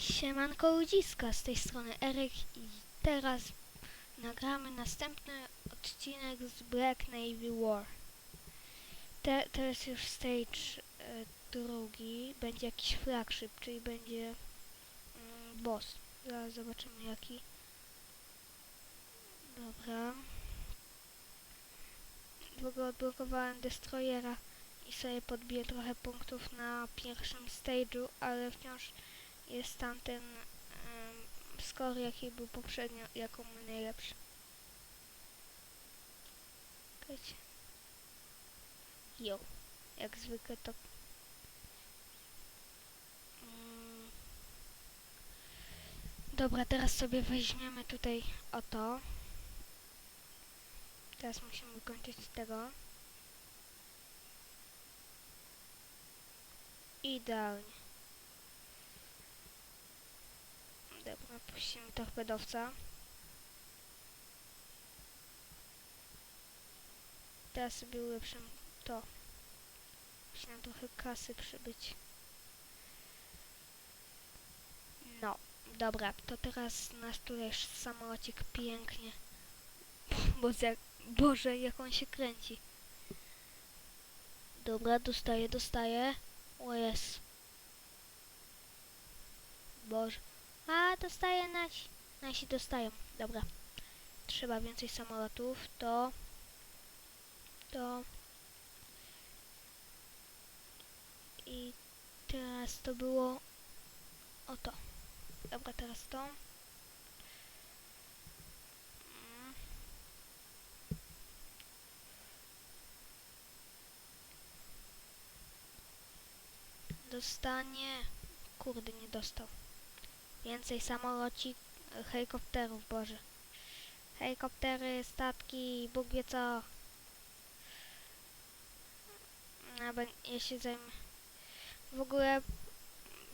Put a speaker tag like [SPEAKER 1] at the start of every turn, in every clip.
[SPEAKER 1] Siemanko ludziska, z tej strony Eryk i teraz nagramy następny odcinek z Black Navy War. Te, to jest już stage e, drugi, będzie jakiś flagship, czyli będzie mm, boss. Zaraz zobaczymy jaki. Dobra. Ogóle odblokowałem Destroyera i sobie podbiję trochę punktów na pierwszym stage'u, ale wciąż jest tamten um, score, jaki był poprzednio, jako mój najlepszy. Czekajcie. Jo, jak zwykle to... Mm. Dobra, teraz sobie weźmiemy tutaj o to. Teraz musimy wykończyć tego. Idealnie. Dobra, puścimy torpedowca. Teraz sobie ulepszymy to. Musi nam trochę kasy przybyć. No, dobra, to teraz nasz tutaj samolocik pięknie. Boże, Boże, jak on się kręci. Dobra, dostaję, dostaję. O jest. Boże. A, dostaje nasi. Nasi dostają. Dobra. Trzeba więcej samolotów. To. To. I teraz to było. Oto. Dobra, teraz to. Dostanie. Kurde, nie dostał. Więcej samolocik, helikopterów, Boże. Helikoptery, statki, Bóg wie co. Ja się zajmę. W ogóle,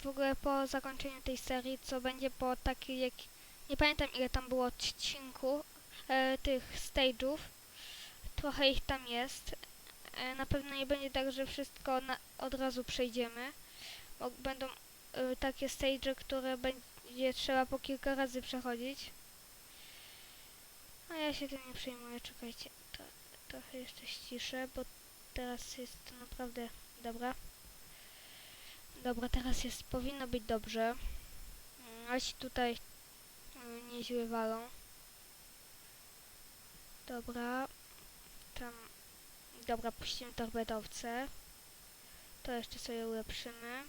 [SPEAKER 1] w ogóle po zakończeniu tej serii, co będzie po takiej jak... Nie pamiętam ile tam było odcinku, e, tych stage'ów. Trochę ich tam jest. E, na pewno nie będzie tak, że wszystko na, od razu przejdziemy. Bo będą takie stage, które będzie trzeba po kilka razy przechodzić. A ja się tym nie przejmuję, czekajcie. To, trochę jeszcze ściszę, bo teraz jest to naprawdę dobra. Dobra, teraz jest, powinno być dobrze. Mm, A ci tutaj y, nieźle walą. Dobra. Tam. Dobra, puścimy torbedowce. To jeszcze sobie ulepszymy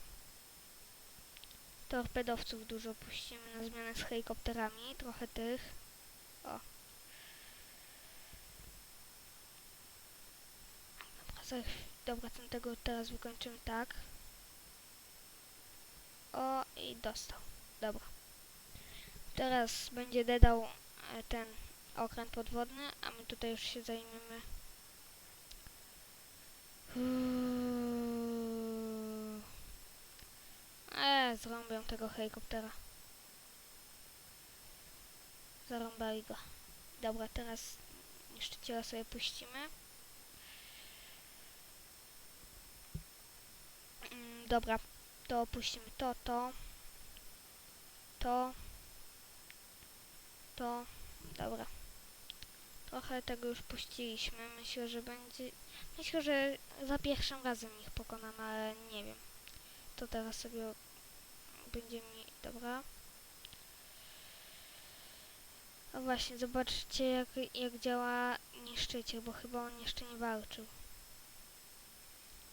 [SPEAKER 1] torpedowców dużo puścimy na zmianę z helikopterami, trochę tych. O. Dobra, dobra tamtego teraz wykończymy tak. O, i dostał. Dobra. Teraz będzie dedał e, ten okręt podwodny, a my tutaj już się zajmiemy. Uuu. Eee, zrąbią tego helikoptera. Zarąbali go. Dobra, teraz niszczyciela sobie puścimy. Mm, dobra, to puścimy to, to. To. To. Dobra. Trochę tego już puściliśmy. Myślę, że będzie... Myślę, że za pierwszym razem ich pokonamy, ale nie wiem. To teraz sobie będzie mi... Dobra. No właśnie, zobaczcie jak, jak działa niszczyciel, bo chyba on jeszcze nie walczył.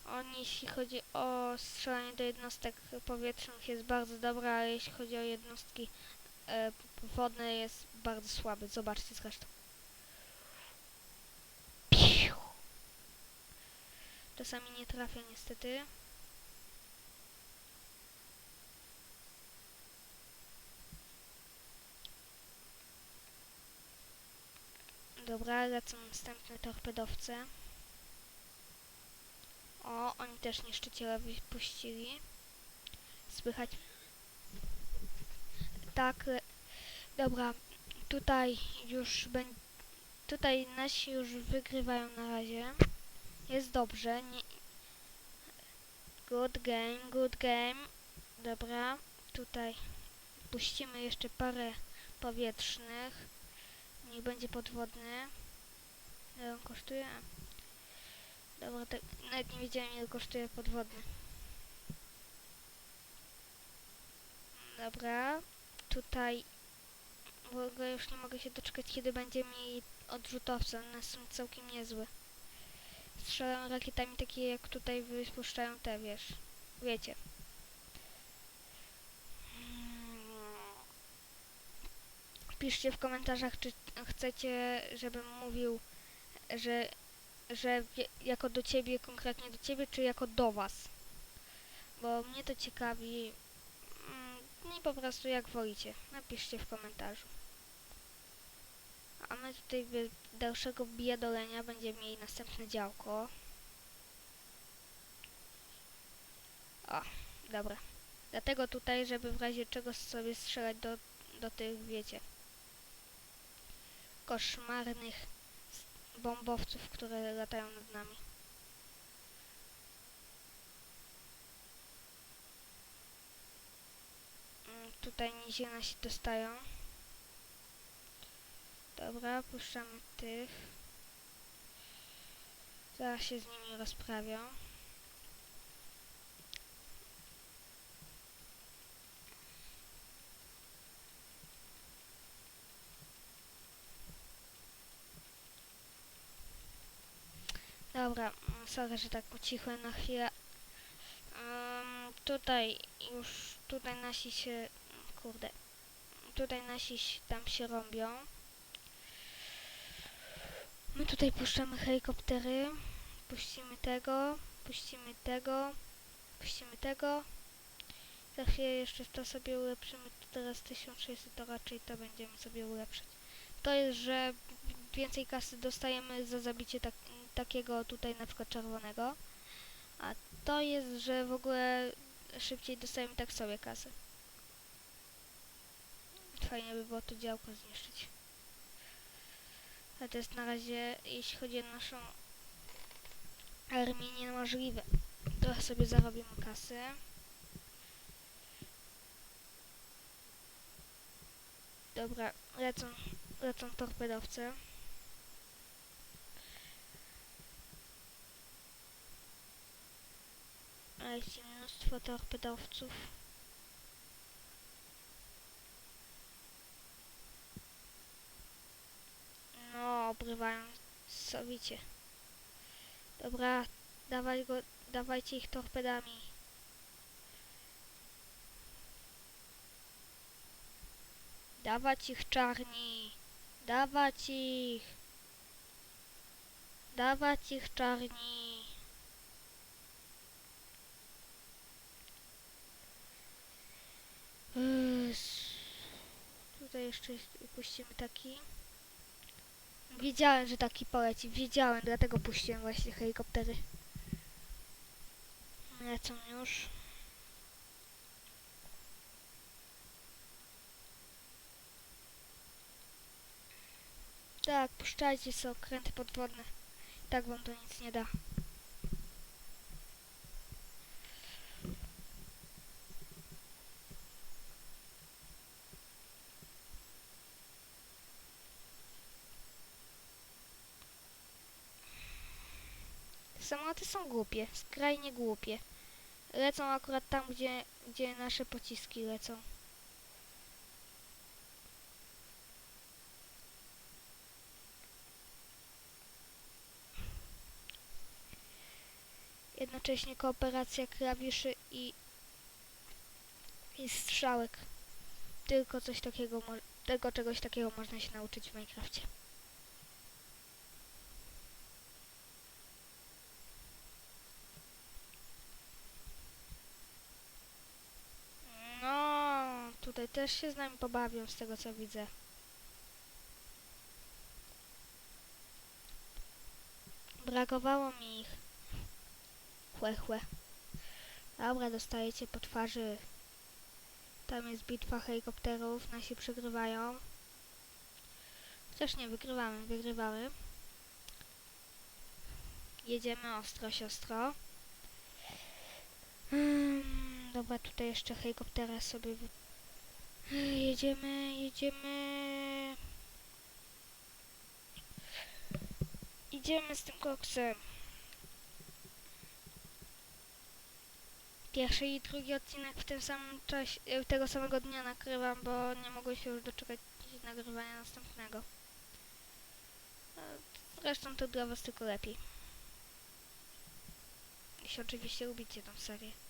[SPEAKER 1] On jeśli chodzi o strzelanie do jednostek powietrznych jest bardzo dobry, ale jeśli chodzi o jednostki e, wodne jest bardzo słaby. Zobaczcie zresztą. Czasami nie trafia niestety. Dobra, lecą następne torpedowce. O, oni też niszczyciele wypuścili. Słychać. Tak, dobra, tutaj już będzie. Tutaj nasi już wygrywają na razie. Jest dobrze. Nie... Good game, good game. Dobra, tutaj puścimy jeszcze parę powietrznych. Niech będzie podwodny. Ile on kosztuje? Dobra, tak, nawet nie wiedziałem ile kosztuje podwodny. Dobra, tutaj w ogóle już nie mogę się doczekać, kiedy będzie mi odrzutowce. One są całkiem niezłe. Strzelam rakietami takie jak tutaj wypuszczają te, wiesz. Wiecie. Mm. Piszcie w komentarzach, czy chcecie, żebym mówił, że, że jako do ciebie, konkretnie do ciebie, czy jako do was. Bo mnie to ciekawi. Mm, No i po prostu jak wolicie. Napiszcie w komentarzu. A my tutaj bez dalszego biadolenia będziemy mieli następne działko. O, dobra. Dlatego tutaj, żeby w razie czego sobie strzelać do, do tych, wiecie, koszmarnych bombowców, które latają nad nami. Mm, Tutaj nizie nasi dostają. Dobra, puszczamy tych. Zaraz się z nimi rozprawią. Dobra, sorry, że tak ucichłem na chwilę. Em, tutaj już, tutaj nasi się, kurde, tutaj nasi tam się rąbią. My tutaj puszczamy helikoptery. Puścimy tego, puścimy tego, puścimy tego. Za chwilę jeszcze to sobie ulepszymy. To teraz 1600 to raczej to będziemy sobie ulepszać. To jest, że więcej kasy dostajemy za zabicie tak, takiego tutaj na przykład czerwonego. A to jest, że w ogóle szybciej dostajemy tak sobie kasy. Fajnie by było to działko zniszczyć. Ale to jest na razie, jeśli chodzi o naszą armię, niemożliwe. Trochę sobie zarobimy kasy. Dobra, lecą, lecą torpedowce. A jest mnóstwo torpedowców. No, obrywają sowicie. Dobra, dawaj go, dawajcie ich torpedami. Dawać ich czarni. Dawać ich. Dawać ich czarni. Tutaj jeszcze puścimy taki. Wiedziałem, że taki poleci. Wiedziałem, dlatego puściłem właśnie helikoptery. Lecą już. Tak, puszczajcie sobie okręty podwodne. Tak wam to nic nie da. Samoloty są głupie, skrajnie głupie. Lecą akurat tam, gdzie, gdzie nasze pociski lecą. Jednocześnie kooperacja klawiszy i, i strzałek. Tylko coś takiego, tylko czegoś takiego można się nauczyć w Minecrafcie. No, tutaj też się z nami pobawią, z tego co widzę. Brakowało mi ich. Chłe, chłe. Dobra, dostajecie po twarzy. Tam jest bitwa helikopterów, nasi przegrywają. Chociaż nie, wygrywamy, wygrywamy. Jedziemy ostro, siostro. Hmm, dobra, tutaj jeszcze helikoptera sobie. Jedziemy, jedziemy. Idziemy z tym koksem. Pierwszy i drugi odcinek w tym samym czasie, e, tego samego dnia nagrywam, bo nie mogłem się już doczekać nagrywania następnego. Zresztą to dla was tylko lepiej. Jeśli oczywiście lubicie tą serię.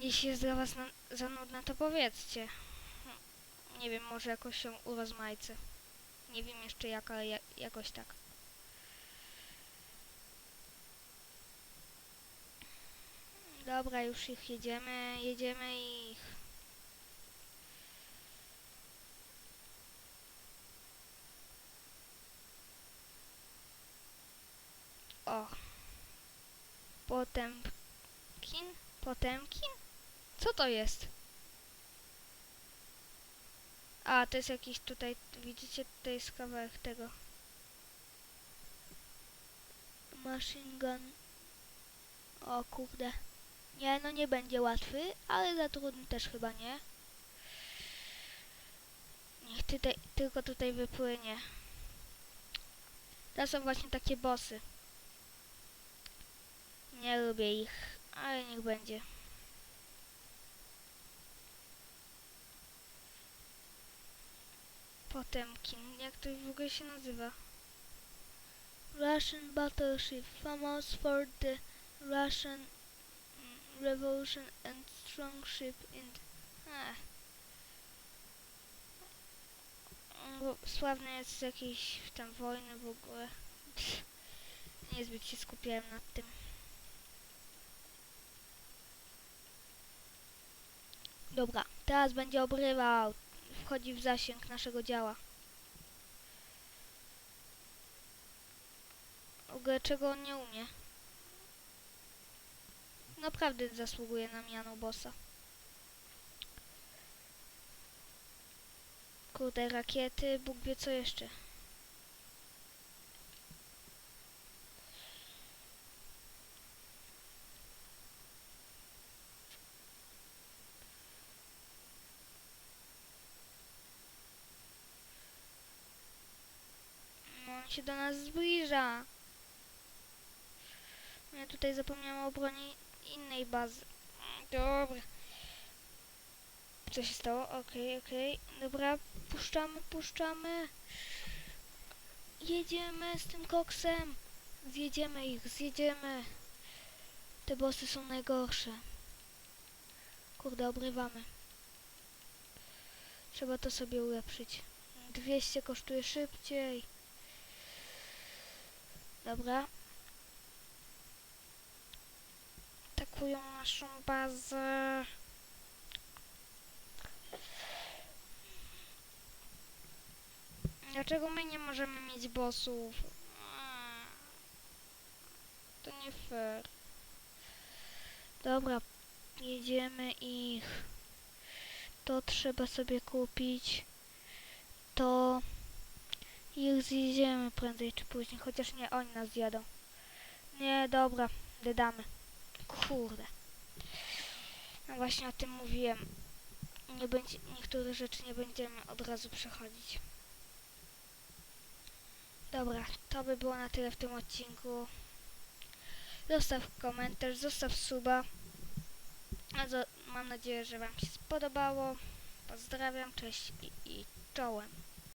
[SPEAKER 1] Jeśli jest dla was za nudna, to powiedzcie. Nie wiem, może jakoś się urozmaicę. Nie wiem jeszcze jak, ale ja, jakoś tak. Dobra, już ich jedziemy, jedziemy ich. O. Potemkin? Potemkin? Co to jest? A, to jest jakiś tutaj, widzicie, to jest kawałek tego. Machine gun. O kurde. Nie, no nie będzie łatwy, ale za trudny też chyba nie. Niech tutaj, tylko tutaj wypłynie. To są właśnie takie bossy. Nie lubię ich, ale niech będzie. Potemkin, jak to w ogóle się nazywa? Russian battleship, famous for the Russian mm, Revolution and strong ship in... Ech. Bo Sławny jest z jakiejś tam wojny w ogóle. Niezbyt się skupiałem nad tym. Dobra, teraz będzie obrywał. Wchodzi w zasięg naszego działa. Ogóle czego on nie umie? Naprawdę zasługuje na miano bossa. Kurde, rakiety, Bóg wie co jeszcze. No, on się do nas zbliża. Ja tutaj zapomniałam o broni innej bazy. Dobra. Co się stało? Okej, okej. Dobra, puszczamy, puszczamy. Jedziemy z tym koksem. Zjedziemy ich, zjedziemy. Te bossy są najgorsze. Kurde, obrywamy. Trzeba to sobie ulepszyć. 200 kosztuje szybciej. Dobra. Atakują naszą bazę. Dlaczego my nie możemy mieć bossów? To nie fair. Dobra, jedziemy ich. To trzeba sobie kupić. To ich zjedziemy prędzej czy później, chociaż nie oni nas zjadą. Nie, dobra, dodamy. Kurde. No właśnie o tym mówiłem. Nie będzie, niektóre rzeczy nie będziemy od razu przechodzić. Dobra, to by było na tyle w tym odcinku. Zostaw komentarz, zostaw suba. Mam nadzieję, że Wam się spodobało. Pozdrawiam, cześć i, i czołem.